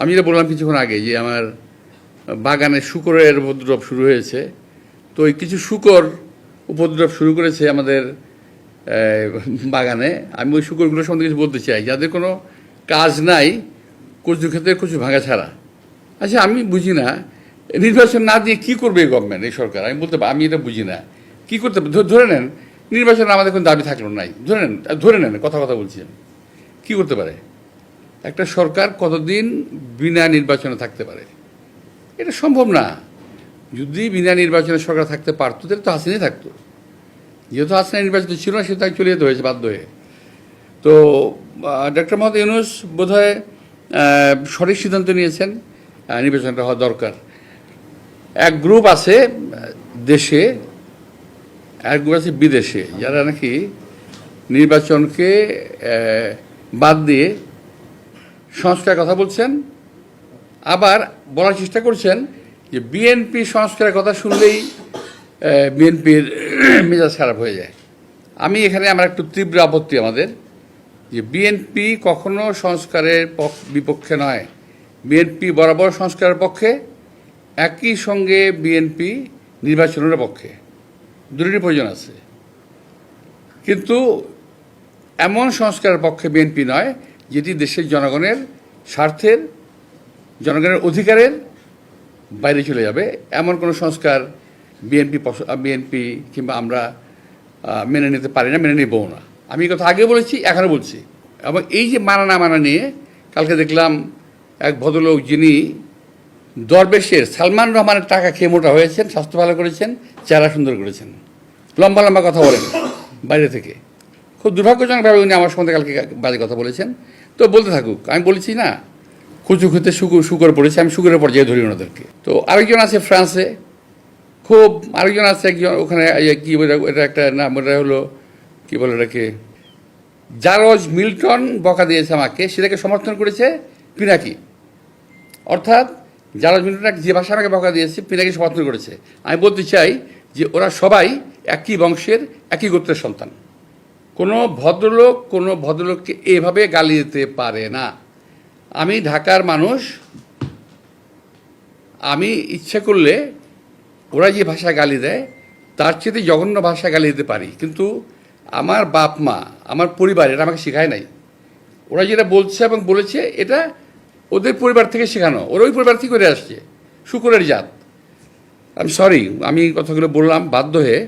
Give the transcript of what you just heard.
আমি যেটা বললাম কিছুক্ষণ আগে যে আমার বাগানে শুকরের উপদ্রব শুরু হয়েছে, তো ওই কিছু শুকর উপদ্রব শুরু করেছে আমাদের বাগানে। আমি ওই শুকরগুলো সম্বন্ধে কিছু বলতে চাই। যাদের কোনো কাজ নাই, কচু ক্ষেত্রে কচু ভাঙা ছাড়া। আচ্ছা আমি বুঝি না, নির্বাচন না দিয়ে কি করবে এই গভর্নমেন্ট এই সরকার? আমি বলতে আমি এটা বুঝি না। কি করতে ধরে নেন, নির্বাচনে আমাদের কোনো দাবি থাকল নাই। ধরে নেন ধরে নেন, কথা কথা বলছি কি করতে পারে? একটা সরকার কতদিন বিনা নির্বাচনে থাকতে পারে? এটা সম্ভব না। যদি বিনা নির্বাচনে সরকার থাকতে পারতো, তাহলে তো হাসিনাই থাকতো। যেহেতু হাসিনা নির্বাচিত ছিল না সে তাই চলে যেতে হয়েছে বাধ্য হয়ে। তো ডক্টর মোহাম্মদ ইউনুস বোধহয় সঠিক সিদ্ধান্ত নিয়েছেন নির্বাচনটা হওয়া দরকার। এক গ্রুপ আছে দেশে এক গ্রুপ আছে বিদেশে, যারা নাকি নির্বাচনকে বাদ দিয়ে সংস্কার কথা বলছেন, আবার বলার চেষ্টা করছেন যে বিএনপি সংস্কারের কথা শুনলেই বিএনপির মেজাজ খারাপ হয়ে যায়। আমি এখানে আমার একটু তীব্র আপত্তি আমাদের যে বিএনপি কখনো সংস্কারের পক্ষ- বিপক্ষে নয়। বিএনপি বরাবর সংস্কারের পক্ষে, একই সঙ্গে বিএনপি নির্বাচনের পক্ষে। দুটোরই প্রয়োজন আছে। কিন্তু এমন সংস্কারের পক্ষে বিএনপি নয় যেটি দেশের জনগণের স্বার্থের, জনগণের অধিকারের বাইরে চলে যাবে। এমন কোনো সংস্কার বিএনপি বিএনপি কিংবা আমরা মেনে নিতে পারি না, মেনে নিবও না। আমি কথা আগে বলেছি, এখনও বলছি। এবং এই যে মানা না মানা নিয়ে কালকে দেখলাম এক ভদ্রলোক যিনি দরবেশের সালমান রহমানের টাকা খেয়ে মোটা হয়েছেন, স্বাস্থ্য ভালো করেছেন, চেহারা সুন্দর করেছেন। লম্বা লম্বা কথা বলেন বাইরে থেকে। খুব দুর্ভাগ্যজনকভাবে উনি আমার সম্বন্ধে কালকে বাজে কথা বলেছেন। তো বলতে থাকুক, আমি বলেছি না কুচু খেতে শুকুর শুকর পড়েছে, আমি শুকুরের পর্যায়ে ধরি ওনাদেরকে। তো আরেকজন আছে ফ্রান্সে, খুব আরেকজন আছে একজন ওখানে কি এটা একটা নাম, ওটা হলো, কি বলে এটাকে জারজ মিল্টন বকা দিয়েছে আমাকে, সেটাকে সমর্থন করেছে পিনাকি। অর্থাৎ জারজ মিল্টন যে ভাষা আমাকে বকা দিয়েছে, পিনাকি সমর্থন করেছে। আমি বলতে চাই যে ওরা সবাই একই বংশের, একই গোত্রের সন্তান। কোনো ভদ্রলোক কোনো ভদ্রলোককে এভাবে গালি দিতে পারে না। আমি ঢাকার মানুষ। আমি ইচ্ছে করলে ওরা যে ভাষা গালি দেয়, তার চেয়ে জঘন্য ভাষা গালি দিতে পারি। কিন্তু আমার বাপ মা, আমার পরিবার, এটা আমাকে শেখায় নাই। ওরা যেটা বলছে এবং বলেছে, এটা ওদের পরিবার থেকে শেখানো। ওরা ওই পরিবার থেকে করে আসছে। শুকুরের জাত। আমি সরি আমি কথাগুলো বললাম, বাধ্য হয়ে